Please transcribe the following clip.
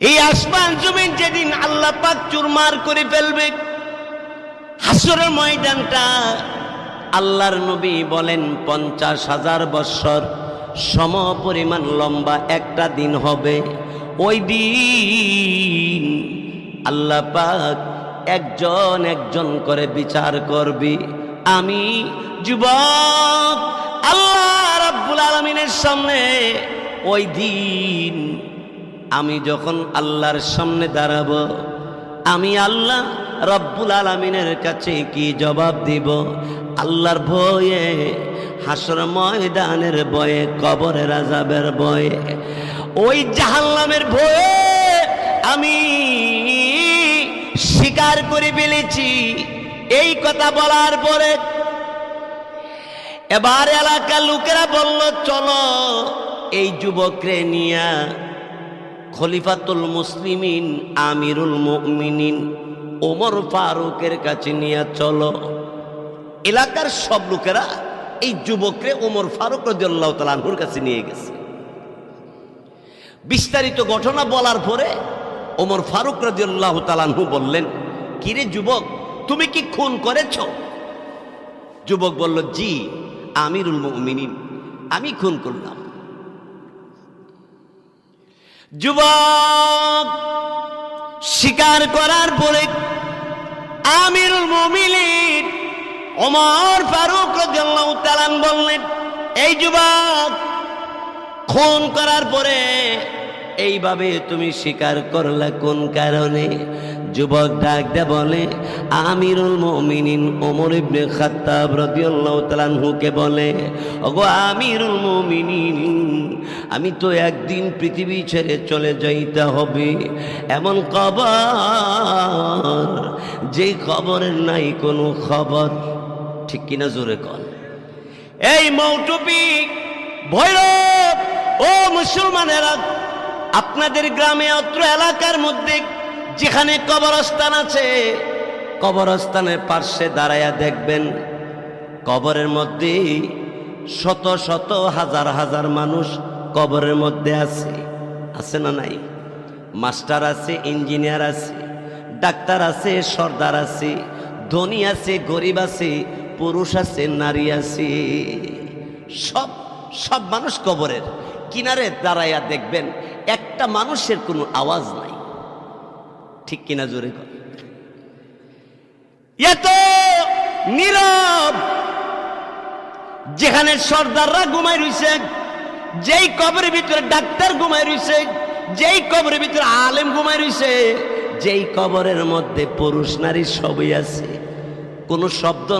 এই আসমান জমিন যেদিন আল্লাহ পাক চুরমার করে ফেলবে, হাসরের ময়দানটা আল্লাহর নবী বলেন পঞ্চাশ হাজার বৎসর সম পরিমাণ লম্বা একটা দিন হবে। ওই দিন আল্লাহ পাক একজন একজন করে বিচার করবি। আমি যুবক, আল্লাহ রাব্বুল আলমিনের সামনে ওই দিন আমি যখন আল্লাহর সামনে দাঁড়াবো, আমি আল্লাহ রব্বুল আলমিনের কাছে কি জবাব দিব? আল্লাহর ভয়ে, হাসর ময়দানের বয়ে কবরের আজাবের বয়ে ওই জাহান্নামের ভয়ে আমি স্বীকার করে ফেলেছি। এই কথা বলার পরে এবার এলাকার লোকেরা বলল, চলো, এই যুবকরে নিয়া খলিফাতুল মুসলিমিন, আমিরুল মুমিনিন, ওমর ফারুকের কাছে নিয়ে চলো। এলাকার সব লোকেরা এই যুবকরে ওমর ফারুক রাদিয়াল্লাহু তাআলার কাছে নিয়ে গেছে। বিস্তারিত ঘটনা বলার পরে ওমর ফারুক রাদিয়াল্লাহু তাআলাহু বললেন, কিরে যুবক, তুমি কি খুন করেছ? যুবক বলল, জি, আমিরুল মুমিনিন, আমি খুন করলাম। যুবক স্বীকার করার পরে আমিরুল মমিলির ওমর ফারুক উত্তালান বললেন, এই যুবক, খুন করার পরে এইভাবে তুমি স্বীকার করলে কোন কারণে? যুবক ডাক দে বলে, আমিরুল মুমিনিন ওমর ইবনে খাত্তাব রাদিয়াল্লাহু তাআলা হুকে বলে, ওগো আমিরুল মুমিনিন, আমি তো একদিন পৃথিবী ছেড়ে চলে যাইতে হবে। এমন কবর যেই খবরের নাই কোনো খবর। ঠিক কিনা জোরে কন? এই মৌটুপি, ভৈরব, ও মুসলমানেরা, আপনাদের গ্রামে অত্র এলাকার মধ্যে যেখানে কবরস্থান আছে, কবরস্থানের পার্শ্বে দাঁড়াইয়া দেখবেন, কবরের মধ্যে শত শত হাজার হাজার মানুষ কবরের মধ্যে আছে। আছে না নাই? মাস্টার আছে, ইঞ্জিনিয়ার আছে, ডাক্তার আছে, সর্দার আছে, ধনী আছে, গরিব আছে, পুরুষ আছে, নারী আছে। সব সব মানুষ কবরের। কিনারে দাঁড়াইয়া দেখবেন, একটা মানুষের কোনো আওয়াজ নাই। ঠিক কিনা জোরে এত নীরব যেখানে সর্দাররা ঘুমাই রয়েছে যেই কবরের ভিতরে ডাক্তার ঘুমাই রয়েছে যেই কবরের ভিতরে আলেম ঘুমাই রয়েছে যেই কবরের মধ্যে পুরুষ নারী সবই আছে। কোনো শব্দ